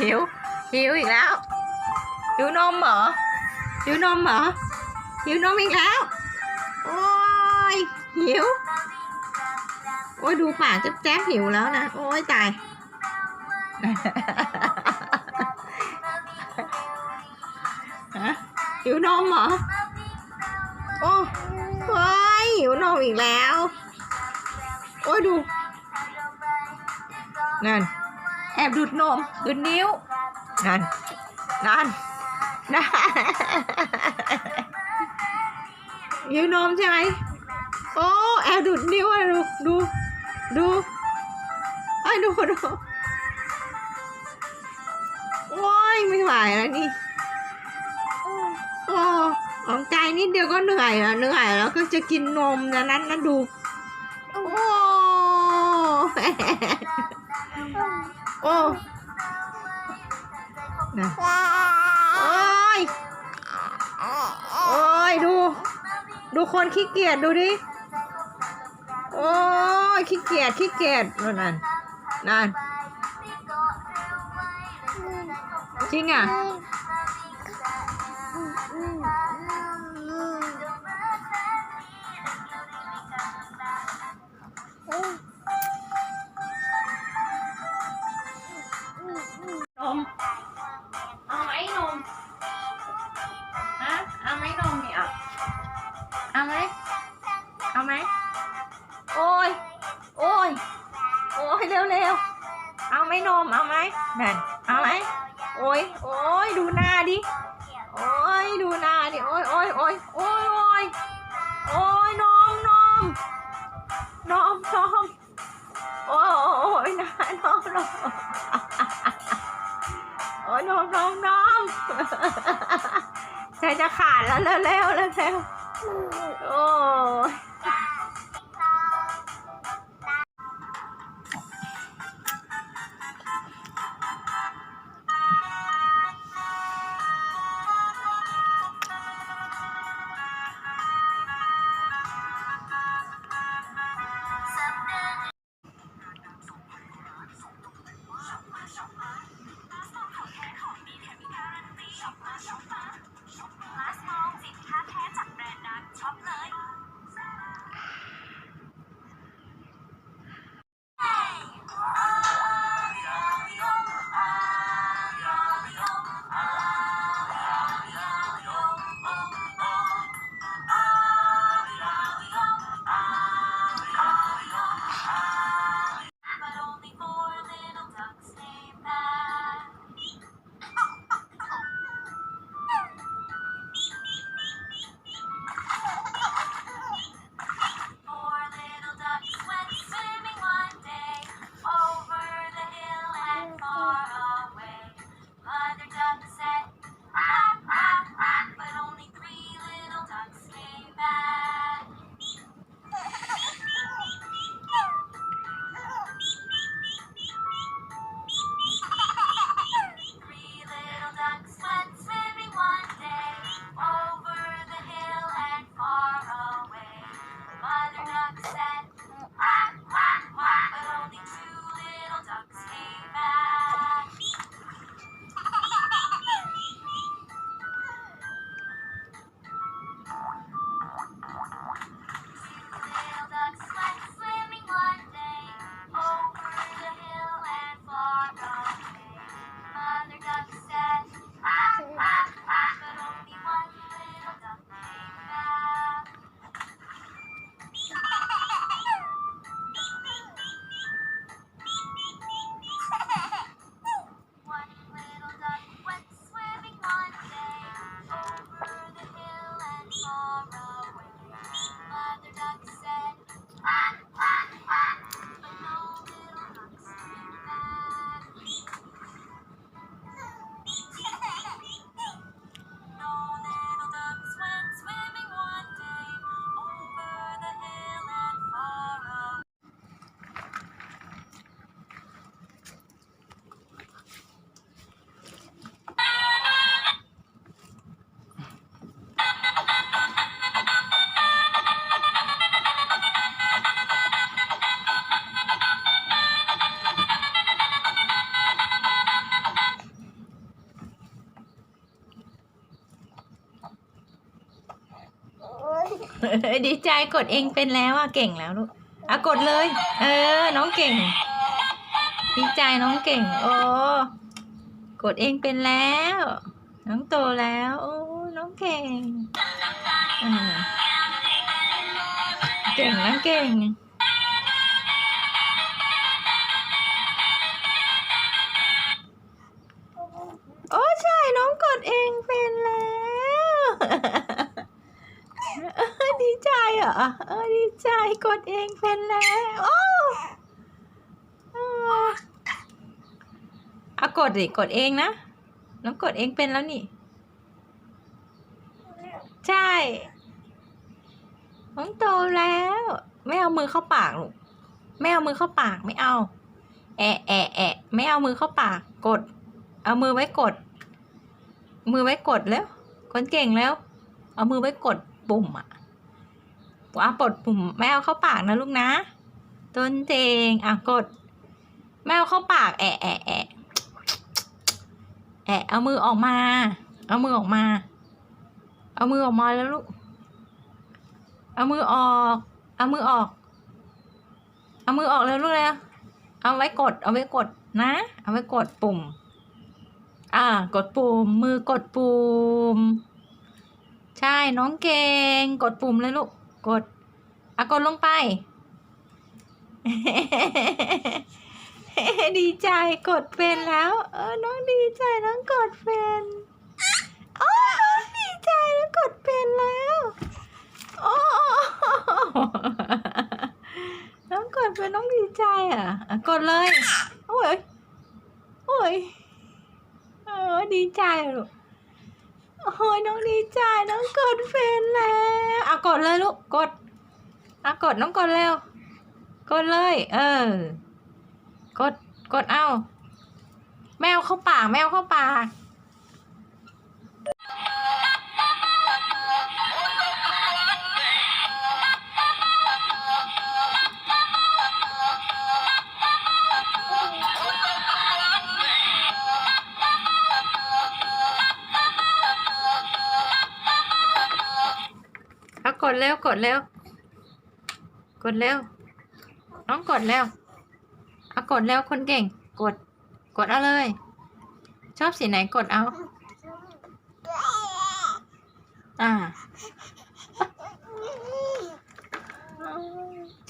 หิวหิวอีกแล้ว หิวนมเหรอ หิวนมเหรอ หิวนมอีกแล้ว โอ้ยหิว โอ้ยดูปากแจ๊บแจ๊บหิวแล้วนะ โอ้ยตาย ฮะหิวนมเหรอ โอ้โอ้ยหิวนมอีกแล้ว โอ้ยดู นั่น แอบดูดนมดูดนิ้ว นั่น นั่นนั่นหิวนมใช่ไหมโอ้แอบดูดนิ้วอะดูดูดูไอ้ดูดูโอ้ยไม่ไหวแล้วนี่โอ้ออกใจนิดเดียวก็เหนื่อยแล้วเหนื่อยแล้วก็จะกินนมนะนั้นนะดูโอ้ โอ้นะโอ้ยโอ้ยดู ดูคนขี้เกียจดูดิ โอ้ยขี้เกียจขี้เกียจนั่นนั่นนั่นจริงอะ นั่นเอาไหมโอ้ยโอ้ยดูหน้าดิโอ้ยดูหน้าดิโอ้ยโอ้ยโอ้ยโอ้ยโอ้ยโอ้ยนมนมนมนมโอ้ยโอ้ยโอ้ยนะนมนมโอ้ยนมนมนมใจจะขาดแล้วเร็วเร็วเร็วเร็วโอ้ ดีใจกดเองเป็นแล้วอะเก่งแล้วลูกอะกดเลย เออ น้องเก่ง ดีใจน้องเก่ง โอ้กดเองเป็นแล้ว น้องโตแล้ว โอ้น้องเก่งอ่าเก่งนะเก่ง กดเองเป็นแล้วโอ้เออเอากดดิกดเองนะ น้องกดเองเป็นแล้วนี่ ใช่ น้องโตแล้ว ไม่เอามือเข้าปากลูก ไม่เอามือเข้าปากไม่เอา แอะแอะแอะไม่เอามือเข้าปาก กด เอามือไว้กด มือไว้กดแล้วคนเก่งแล้ว เอามือไว้กดปุ่มอะ ว่าปลดปุ่มไม่เอาเข้าปากนะลูกนะ ต้นเจงอะกดไม่เอาเข้าปากแอะแอะแอะแอะเอามือออกมา เอามือออกมา เอามือออกมาแล้วลูก เอามือออก เอามือออก เอามือออกแล้วลูกแล้ว เอาไว้กด เอาไว้กดนะ เอาไว้กดปุ่ม อ่า กดปุ่ม มือกดปุ่ม ใช่ น้องเก่ง กดปุ่มเลยลูก กดอะกดลงไป ดีใจกดเป็นแล้ว เออน้องดีใจน้องกดเป็นโอ้น้อดีใจแล้วกดเป็นแล้วโอ้น้องกดเป็นน้องดีใจอะอะ กดเลย โอ้ยโอ้ยเออดีใจลูก โอ้ยน้องดีใจน้องกดเฟนแล้วอะกดเลยลูกกดอะกดน้องกดเร็วกดเลย เออ กดกดเอาแมวเข้าปากแมวเข้าปาก กดเร็วกดเร็วกดเร็วน้องกดเร็วเอากดเร็วคนเก่ง กด กดเอาเลย ชอบสีไหนกดเอา อ่า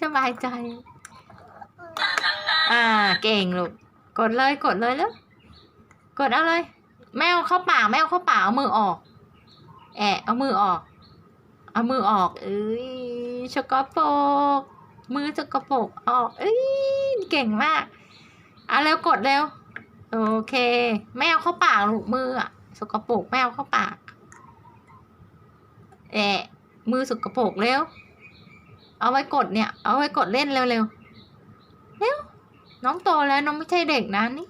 สบายใจ อ่า เก่งลูก กดเลยกดเลยแล้วกดเอาเลย แมวเข้าปากแมวเข้าปากเอามือออก แอะเอามือออก เอามือออก เอ้ยสกปรกมือสกปรกออก เอ้ยเก่งมากเอาเร็วกดเร็ว โอเค แมวเข้าปากลูกมืออะสกปรกแมวเข้าปากแอะมือสกปรกเร็ว เอาไว้กดเนี่ย เอาไว้กดเล่นเร็วๆเร็วน้องโตแล้วน้องไม่ใช่เด็กนะนี่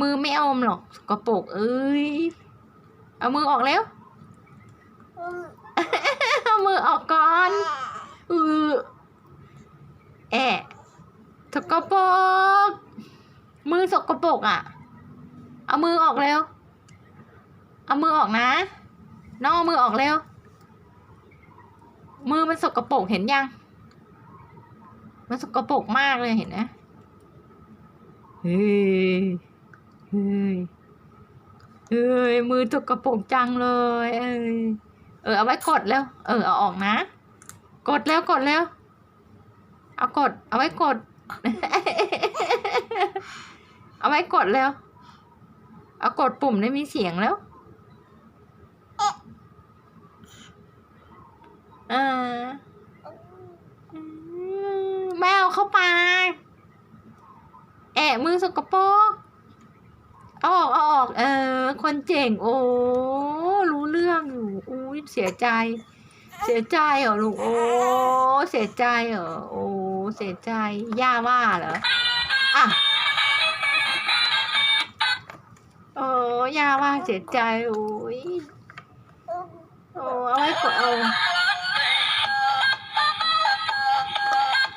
มือไม่อมหรอกสกปรกเอ้ย เอามือออกเร็ว เอามือออกก่อนเออแอะสกปรกมือสกปรกอะ เอามือออกเร็ว เอามือออกนะ น้องเอามือออกเร็ว มือมันสกปรกเห็นยัง มันสกปรกมากเลยเห็นไหมเฮ้ย เฮ้ย เฮ้ย มือสกปรกจังเลย เอ้ยเออเอาไว้กดแล้ว เออเอาออกนะ กดแล้วกดแล้ว เอากด เอาไว้กด เอาไว้กดแล้ว เอากดปุ่มได้มีเสียงแล้วเออแมวเข้าไป แอะมือสกปรกเอาออกเอาออก เออ คนเจ๋ง โอ้ รู้เรื่อง ยิ้มเสียใจ เสียใจเหรอลูกโอ้เสียใจเหรอโอ้เสียใจย่าว่าเหรออะโอ้ย่าว่าเสียใจโอ้ยโอ้เอาไว้กดเอา